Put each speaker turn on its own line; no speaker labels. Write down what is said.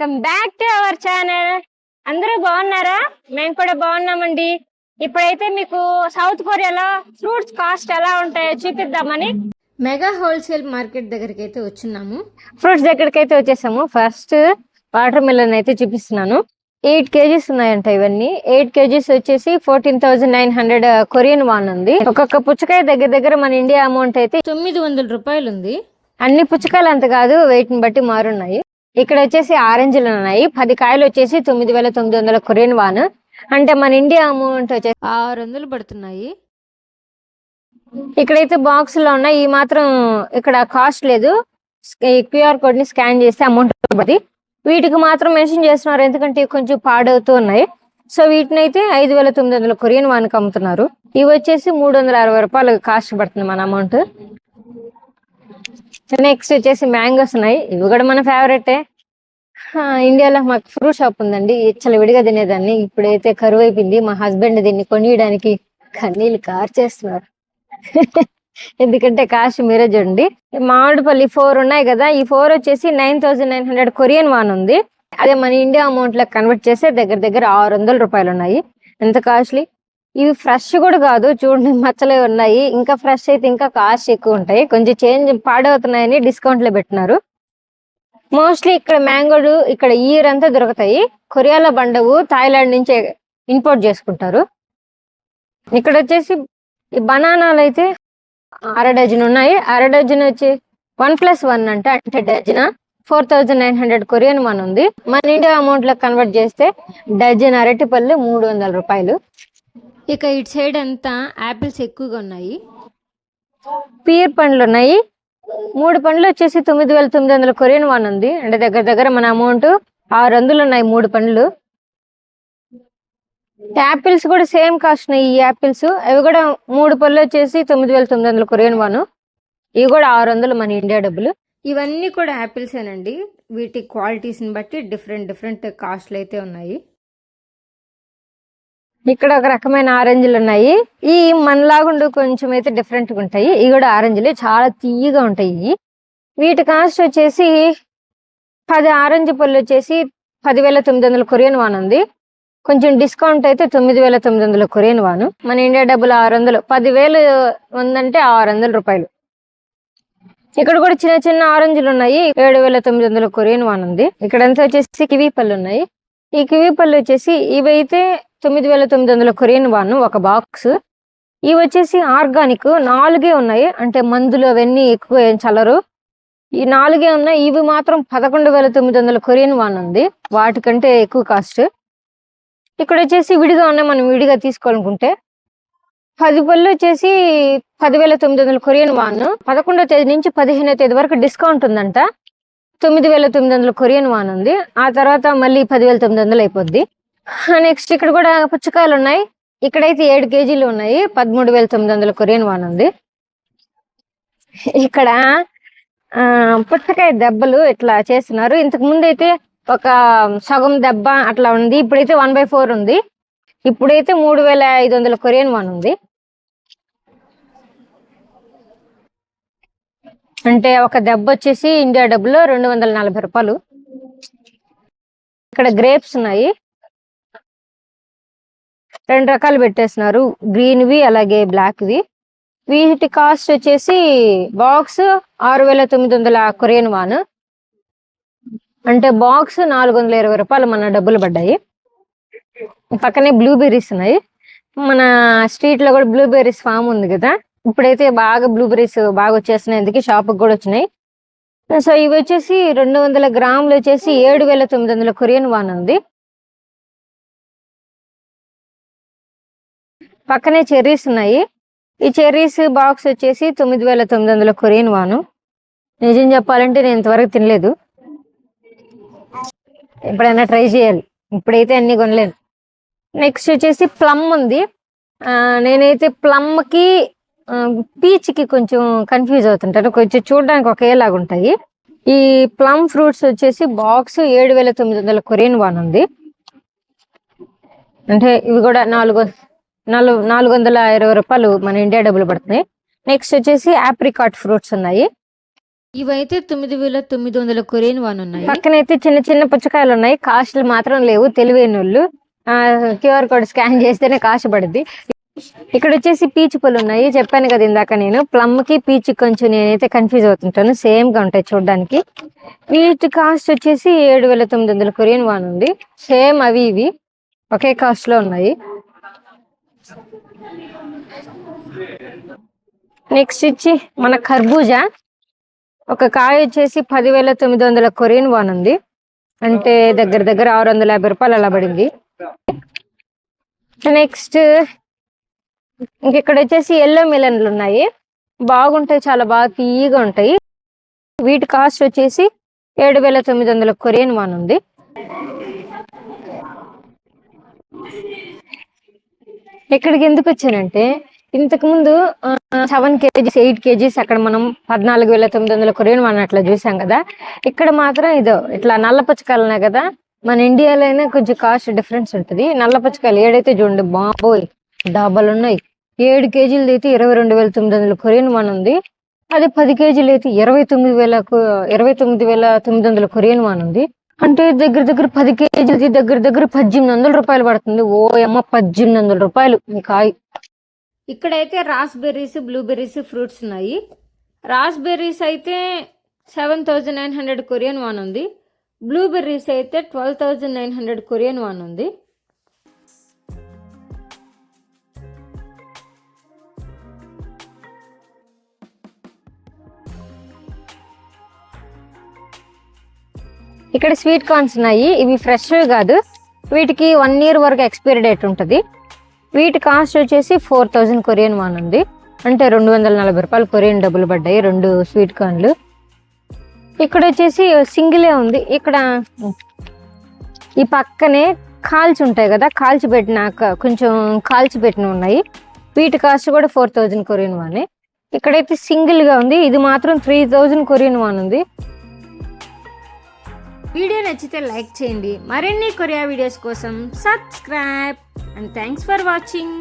Welcome back to our channel. అందరూ బాగున్నారా? మేము కూడా బాగున్నామండి. ఇప్పుడైతే మీకు సౌత్ కొరియాలో ఫ్రూట్స్ కాస్ట్ ఎలా ఉంటాయో చూపిద్దామని
మెగా హోల్సేల్ మార్కెట్ దగ్గరికి అయితే వచ్చున్నాము.
ఫ్రూట్స్ దగ్గరికి అయితే వచ్చేసాము. ఫస్ట్ వాటర్ మిలన్ అయితే చూపిస్తున్నాను. ఎయిట్ కేజీస్ ఉన్నాయంట ఇవన్నీ. ఎయిట్ కేజీస్ వచ్చేసి fourteen thousand nine hundred Korean won ఉంది. ఒక్కొక్క పుచ్చకాయ దగ్గర దగ్గర మన ఇండియా అమౌంట్ అయితే
తొమ్మిది వందల రూపాయలు ఉంది
అన్ని పుచ్చకాయలు అంత కాదు. వెయిట్ని బట్టి మారున్నాయి. ఇక్కడ వచ్చేసి ఆరెంజ్లు ఉన్నాయి. పది కాయలు వచ్చేసి తొమ్మిది వేల తొమ్మిది వందల కొరియన్ వాన్. అంటే మన ఇండియా అమౌంట్ వచ్చేసి
ఆరు వందలు పడుతున్నాయి.
ఇక్కడైతే బాక్స్లో ఉన్నాయి. ఈ మాత్రం ఇక్కడ కాస్ట్ లేదు. క్యూఆర్ కోడ్ని స్కాన్ చేస్తే అమౌంట్ పడుతుంది. వీటికి మాత్రం మెన్షన్ చేస్తున్నారు. ఎందుకంటే కొంచెం పాడవుతూ ఉన్నాయి. సో వీటిని అయితే ఐదు వేల తొమ్మిది వందల కొరియన్ వాన్కి అమ్ముతున్నారు. ఇవి వచ్చేసి మూడు వందల అరవై రూపాయలు కాస్ట్ పడుతుంది మన అమౌంట్. నెక్స్ట్ వచ్చేసి మ్యాంగోస్ ఉన్నాయి. ఇవి కూడా మన ఫేవరెటే. ఇండియాలో మాకు ఫ్రూట్ షాప్ ఉందండి. చాలా విడిగా తినేదాన్ని. ఇప్పుడైతే కరువు అయిపోయింది మా హస్బెండ్ దీన్ని కొనియడానికి కన్నీళ్ళు కార్చేస్తున్నారు. ఎందుకంటే కాస్ట్ మీరే చూడండి. మామిడిపల్లి ఫోర్ ఉన్నాయి కదా. ఈ ఫోర్ వచ్చేసి nine thousand nine hundred Korean won ఉంది. అదే మన ఇండియా అమౌంట్లో కన్వర్ట్ చేస్తే దగ్గర దగ్గర ఆరు వందల రూపాయలు ఉన్నాయి. ఎంత కాస్ట్లీ? ఇవి ఫ్రెష్ కూడా కాదు. చూడండి మచ్చలే ఉన్నాయి. ఇంకా ఫ్రెష్ అయితే ఇంకా కాస్ట్ ఎక్కువ ఉంటాయి. కొంచెం చేంజ్ పాడవుతున్నాయని డిస్కౌంట్లో పెట్టినారు. మోస్ట్లీ ఇక్కడ మ్యాంగోలు ఇక్కడ ఇయర్ అంతా దొరుకుతాయి. కొరియాలో బండవు థాయిలాండ్ నుంచి ఇంపోర్ట్ చేసుకుంటారు. ఇక్కడ వచ్చేసి ఈ బనానాలు అయితే అర డజన్ ఉన్నాయి. అర డజన్ వచ్చి వన్ ప్లస్ వన్ అంట అంటే dozen. Four thousand nine hundred Korean won ఉంది. మన ఇండియా అమౌంట్లో కన్వర్ట్ చేస్తే డజన్ అరటి పళ్ళు మూడు వందల రూపాయలు.
ఇక ఇటు సైడ్ అంతా యాపిల్స్ ఎక్కువగా ఉన్నాయి.
పీర్ పండ్లు ఉన్నాయి. మూడు పండ్లు వచ్చేసి తొమ్మిది వేల తొమ్మిది వందల కొరియన్ వన్ ఉంది. అంటే దగ్గర దగ్గర మన అమౌంట్ ఆరు వందలు ఉన్నాయి మూడు పండ్లు. యాపిల్స్ కూడా సేమ్ కాస్ట్ ఉన్నాయి ఈ యాపిల్స్. అవి కూడా మూడు పళ్ళు వచ్చేసి తొమ్మిది వేల తొమ్మిది వందల కొరియన్ వన్. ఇవి కూడా ఆరు వందలు మన ఇండియా డబ్బులు.
ఇవన్నీ కూడా యాపిల్సేనండి. వీటి క్వాలిటీస్ని బట్టి డిఫరెంట్ డిఫరెంట్ కాస్ట్లు అయితే ఉన్నాయి.
ఇక్కడ ఒక రకమైన ఆరెంజ్లు ఉన్నాయి. ఈ మనలాగుండు కొంచెం అయితే డిఫరెంట్గా ఉంటాయి. ఇవి కూడా ఆరెంజ్లే. చాలా తీయగా ఉంటాయి వీటి కాస్ట్ వచ్చేసి పది ఆరెంజ్ పళ్ళు వచ్చేసి పదివేల తొమ్మిది వందల కొరియన్ వాన్ ఉంది. కొంచెం డిస్కౌంట్ అయితే తొమ్మిది వేల తొమ్మిది వందల కొరియన్ వాను. మన ఇండియా డబ్బులు ఆరు వందలు. పదివేలు ఉందంటే ఆరు వందల రూపాయలు. ఇక్కడ కూడా చిన్న చిన్న ఆరెంజ్లు ఉన్నాయి. ఏడు వేల తొమ్మిది వందల కొరియన్ వాన్ ఉంది. ఇక్కడంతా వచ్చేసి కివీ పళ్ళు ఉన్నాయి. ఈ కివీ పళ్ళు వచ్చేసి ఇవైతే తొమ్మిది వేల తొమ్మిది వందల కొరియన్ వాన్ ఒక బాక్స్. ఇవి వచ్చేసి ఆర్గానిక్ నాలుగే ఉన్నాయి. అంటే మందులు అవన్నీ ఎక్కువ ఏం చల్లరు. ఈ నాలుగే ఉన్నాయి. ఇవి మాత్రం పదకొండు వేల తొమ్మిది వందల కొరియన్ వాన్ ఉంది. వాటికంటే ఎక్కువ కాస్ట్. ఇక్కడ వచ్చేసి విడిగా ఉన్నాయి. మనం విడిగా తీసుకోవాలనుకుంటే పది పళ్ళు వచ్చేసి పదివేల తొమ్మిది వందల కొరియన్ వాన్. పదకొండో తేదీ నుంచి పదిహేనో తేదీ వరకు డిస్కౌంట్ ఉందంట. తొమ్మిది వేల తొమ్మిది వందల కొరియన్ వాన్ ఉంది. ఆ తర్వాత మళ్ళీ పదివేల తొమ్మిది వందలు అయిపోద్ది. నెక్స్ట్ ఇక్కడ కూడా పుచ్చకాయలు ఉన్నాయి. ఇక్కడైతే ఏడు కేజీలు ఉన్నాయి. పదమూడు వేల తొమ్మిది వందల కొరియన్ వాన్ ఉంది. ఇక్కడ ఆ పుచ్చకాయ దెబ్బలు ఇట్లా చేస్తున్నారు. ఇంతకు ముందు అయితే ఒక సగం దెబ్బ అట్లా ఉంది. ఇప్పుడైతే వన్ బై ఫోర్ ఉంది. ఇప్పుడైతే మూడు వేల ఐదు వందల కొరియన్ వాన్ ఉంది. అంటే ఒక దెబ్బ వచ్చేసి ఇండియా డబ్బులో రెండు వందల నలభై రూపాయలు. ఇక్కడ గ్రేప్స్ ఉన్నాయి. రెండు రకాలు పెట్టేస్తున్నారు. గ్రీన్వి అలాగే బ్లాక్వి. వీటి కాస్ట్ వచ్చేసి బాక్స్ ఆరు వేల తొమ్మిది వందల కొరియన్ వాన్. అంటే బాక్స్ నాలుగు వందల ఇరవై రూపాయలు మన డబ్బులు పడ్డాయి. పక్కనే బ్లూబెర్రీస్ ఉన్నాయి. మన స్ట్రీట్లో కూడా బ్లూబెర్రీస్ ఫామ్ ఉంది కదా. ఇప్పుడైతే బాగా బ్లూబెర్రీస్ బాగా వచ్చేస్తున్నాయి. అందుకే షాప్కి కూడా వచ్చినాయి. సో ఇవి వచ్చేసి రెండు వందల గ్రాములు వచ్చేసి ఏడు వేల తొమ్మిది వందల కొరియన్ వాన్ ఉంది. పక్కనే చెర్రీస్ ఉన్నాయి. ఈ చెర్రీస్ బాక్స్ వచ్చేసి తొమ్మిది వేల తొమ్మిది వందల కొరియన్ వాను. నిజం చెప్పాలంటే నేను ఇంతవరకు తినలేదు. ఎప్పుడైనా ట్రై చేయాలి. ఇప్పుడైతే అన్ని కొనలేను. నెక్స్ట్ వచ్చేసి ప్లమ్ ఉంది. నేనైతే ప్లమ్కి పీచ్కి కొంచెం కన్ఫ్యూజ్ అవుతుంటాను కొంచెం చూడడానికి ఒకేలాగా ఉంటాయి. ఈ ప్లమ్ ఫ్రూట్స్ వచ్చేసి బాక్స్ ఏడు వేల తొమ్మిది వందల కొరియన్ వాన్ ఉంది. అంటే ఇవి కూడా నాలుగు నాలుగు నాలుగు వందల ఇరవై రూపాయలు మన ఇండియా డబ్బులు పడుతున్నాయి. నెక్స్ట్ వచ్చేసి ఆప్రికాట్ ఫ్రూట్స్ ఉన్నాయి.
ఇవైతే తొమ్మిది వేల తొమ్మిది వందల కొరియన్ వాన్ ఉన్నాయి.
పక్కనైతే చిన్న చిన్న పుచ్చకాయలు ఉన్నాయి. కాస్ట్లు మాత్రం లేవు. తెలివైన వాళ్ళు క్యూఆర్ కోడ్ స్కాన్ చేస్తేనే కాస్ట్ పడుద్ది. ఇక్కడ వచ్చేసి పీచు పళ్ళు ఉన్నాయి. చెప్పాను కదా ఇందాక నేను. ప్లమ్కి పీచు కొంచెం నేనైతే కన్ఫ్యూజ్ అవుతుంటాను. సేమ్గా ఉంటాయి చూడడానికి. వీటి కాస్ట్ వచ్చేసి ఏడు వేల తొమ్మిది వందల కొరియన్ వాన్ ఉంది. సేమ్ అవి ఇవి. ఒకే కాస్ట్లో ఉన్నాయి. నెక్స్ట్ వచ్చి మన కర్బూజా. ఒక కాయ వచ్చేసి పదివేల తొమ్మిది వందల కొరియన్ వాన్ ఉంది. అంటే దగ్గర దగ్గర ఆరు వందల యాభై రూపాయలు అలా పడింది. నెక్స్ట్ ఇంక ఇక్కడ వచ్చేసి ఎల్లో మిలన్లు ఉన్నాయి. బాగుంటాయి చాలా బాగా తీయగా ఉంటాయి. వీటి కాస్ట్ వచ్చేసి ఏడు వేల తొమ్మిది వందల కొరియన్ వాన్ ఉంది. ఇక్కడికి ఎందుకు వచ్చానంటే ఇంతకు ముందు సెవెన్ కేజీస్ ఎయిట్ కేజీస్ అక్కడ మనం పద్నాలుగు వేల తొమ్మిది వందల కొరియన్ వాన్ అట్లా చూసాం కదా. ఇక్కడ మాత్రం ఇదో ఇట్లా నల్ల పుచ్చకాయలు కదా. మన ఇండియాలో అయినా కొంచెం కాస్ట్ డిఫరెన్స్ ఉంటుంది. నల్ల పుచ్చకాయలు ఏడైతే చూడండి బాబోయ్ డాబాలు ఉన్నాయి. ఏడు కేజీలు అయితే ఇరవై రెండు వేల తొమ్మిది వందల కొరియన్ వన్ ఉంది. అదే పది కేజీలు అయితే ఇరవై తొమ్మిది వేల ఇరవై తొమ్మిది వేల తొమ్మిది వందల కొరియన్ వన్ ఉంది. అంటే దగ్గర దగ్గర పది కేజీలది దగ్గర దగ్గర పద్దెనిమిది వందల రూపాయలు పడుతుంది. ఓ అమ్మ పద్దెనిమిది వందల రూపాయలు ఈ కాయ.
ఇక్కడైతే రాస్బెర్రీస్ బ్లూబెర్రీస్ ఫ్రూట్స్ ఉన్నాయి. రాస్బెర్రీస్ అయితే seven thousand nine hundred Korean won ఉంది. బ్లూబెర్రీస్ అయితే twelve thousand nine hundred Korean won ఉంది.
ఇక్కడ స్వీట్ కార్న్స్ ఉన్నాయి. ఇవి ఫ్రెష్ కాదు. వీటికి వన్ ఇయర్ వరకు ఎక్స్పైరీ డేట్ ఉంటుంది. వీటి కాస్ట్ వచ్చేసి ఫోర్ థౌజండ్ కొరియన్ వాన్ ఉంది. అంటే రెండు వందల నలభై రూపాయలు కొరియన్ డబ్బులు పడ్డాయి రెండు స్వీట్ కార్న్లు. ఇక్కడ వచ్చేసి సింగిలే ఉంది. ఇక్కడ ఈ పక్కనే కాల్చి ఉంటాయి కదా కాల్చి పెట్టినాక కొంచెం కాల్చి పెట్టిన ఉన్నాయి. వీటి కాస్ట్ కూడా ఫోర్ థౌజండ్ కొరియన్ వానే. ఇక్కడైతే సింగిల్గా ఉంది. ఇది మాత్రం త్రీ థౌజండ్ కొరియన్ వాన్ ఉంది.
వీడియో నచ్చితే లైక్ చేయండి. మరిన్ని కొరియా వీడియోస్ కోసం subscribe and thanks for watching